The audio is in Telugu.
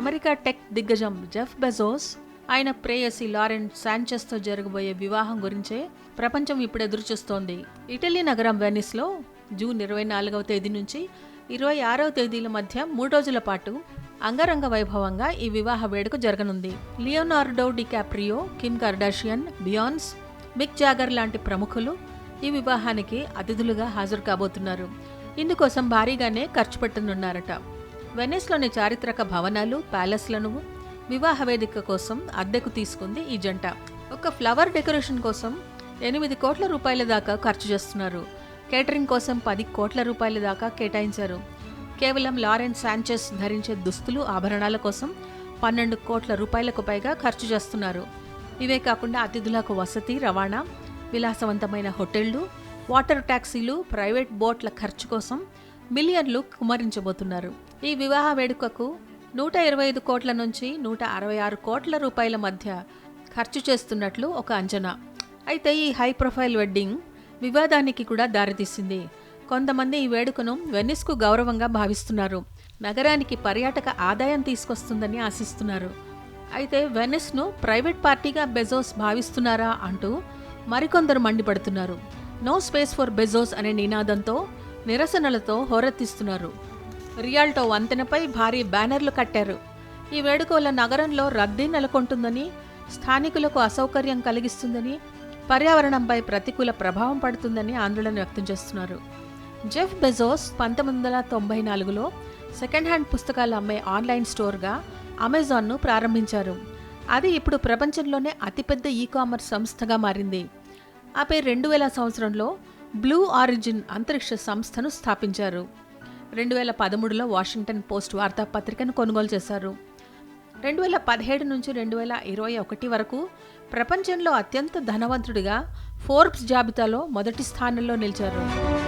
అమెరికా టెక్ దిగ్గజం జెఫ్ బెజోస్ ఆయన ప్రేయసి లారెన్ శాంచెస్తో జరగబోయే వివాహం గురించే ప్రపంచం ఇప్పుడు ఎదురుచూస్తోంది. ఇటలీ నగరం వెనిస్లో జూన్ ఇరవై నాలుగవ తేదీ నుంచి ఇరవై ఆరవ తేదీల మధ్య మూడు రోజుల పాటు అంగరంగ వైభవంగా ఈ వివాహ వేడుక జరగనుంది. Leonardo DiCaprio Kim Kardashian Beyonce Mick Jagger లాంటి ప్రముఖులు ఈ వివాహానికి అతిథులుగా హాజరు కాబోతున్నారు. ఇందుకోసం భారీగానే ఖర్చు పెట్టనున్నారట. వెనిస్లోని చారిత్రక భవనాలు ప్యాలెస్లను వివాహ వేదిక కోసం అద్దెకు తీసుకుంది ఈ జంట. ఒక ఫ్లవర్ డెకరేషన్ కోసం ఎనిమిది కోట్ల రూపాయల దాకా ఖర్చు చేస్తున్నారు. కేటరింగ్ కోసం పది కోట్ల రూపాయల దాకా కేటాయించారు. కేవలం లారెన్స్ శాంచెస్ ధరించే దుస్తులు ఆభరణాల కోసం పన్నెండు కోట్ల రూపాయలకు పైగా ఖర్చు చేస్తున్నారు. ఇవే కాకుండా అతిథులకు వసతి రవాణా విలాసవంతమైన హోటళ్ళు వాటర్ ట్యాక్సీలు ప్రైవేట్ బోట్ల ఖర్చు కోసం మిలియన్లు కుమరించబోతున్నారు ఈ వివాహ వేడుకకు నూట ఇరవై ఐదు కోట్ల నుంచి నూట అరవై ఆరు కోట్ల రూపాయల మధ్య ఖర్చు చేస్తున్నట్లు ఒక అంచనా. అయితే ఈ హై ప్రొఫైల్ వెడ్డింగ్ వివాదానికి కూడా దారితీసింది. కొంతమంది ఈ వేడుకను వెనిస్కు గౌరవంగా భావిస్తున్నారు. నగరానికి పర్యాటక ఆదాయం తీసుకొస్తుందని ఆశిస్తున్నారు. అయితే వెనిస్ను ప్రైవేట్ పార్టీగా బెజోస్ భావిస్తున్నారా అంటూ మరికొందరు మండిపడుతున్నారు. నో స్పేస్ ఫర్ బెజోస్ అనే నినాదంతో నిరసనలతో హోరెత్తిస్తున్నారు. రియాల్టో వంతెనపై భారీ బ్యానర్లు కట్టారు. ఈ వేడుకల నగరంలో రద్దీ నెలకొంటుందని స్థానికులకు అసౌకర్యం కలిగిస్తుందని పర్యావరణంపై ప్రతికూల ప్రభావం పడుతుందని ఆందోళన వ్యక్తం చేస్తున్నారు. జెఫ్ బెజోస్ పంతొమ్మిది వందల తొంభై నాలుగులో సెకండ్ హ్యాండ్ పుస్తకాలు అమ్మే ఆన్లైన్ స్టోర్గా అమెజాన్ను ప్రారంభించారు. అది ఇప్పుడు ప్రపంచంలోనే అతిపెద్ద ఈ కామర్స్ సంస్థగా మారింది. ఆపై రెండు వేల సంవత్సరంలో బ్లూ ఆరిజిన్ అంతరిక్ష సంస్థను స్థాపించారు. రెండు వేల పదమూడులో వాషింగ్టన్ పోస్ట్ వార్తాపత్రికను కొనుగోలు చేశారు. రెండు వేల పదిహేడు నుంచి రెండు వేల ఇరవై ఒకటి వరకు ప్రపంచంలో అత్యంత ధనవంతుడిగా ఫోర్బ్స్ జాబితాలో మొదటి స్థానంలో నిలిచారు.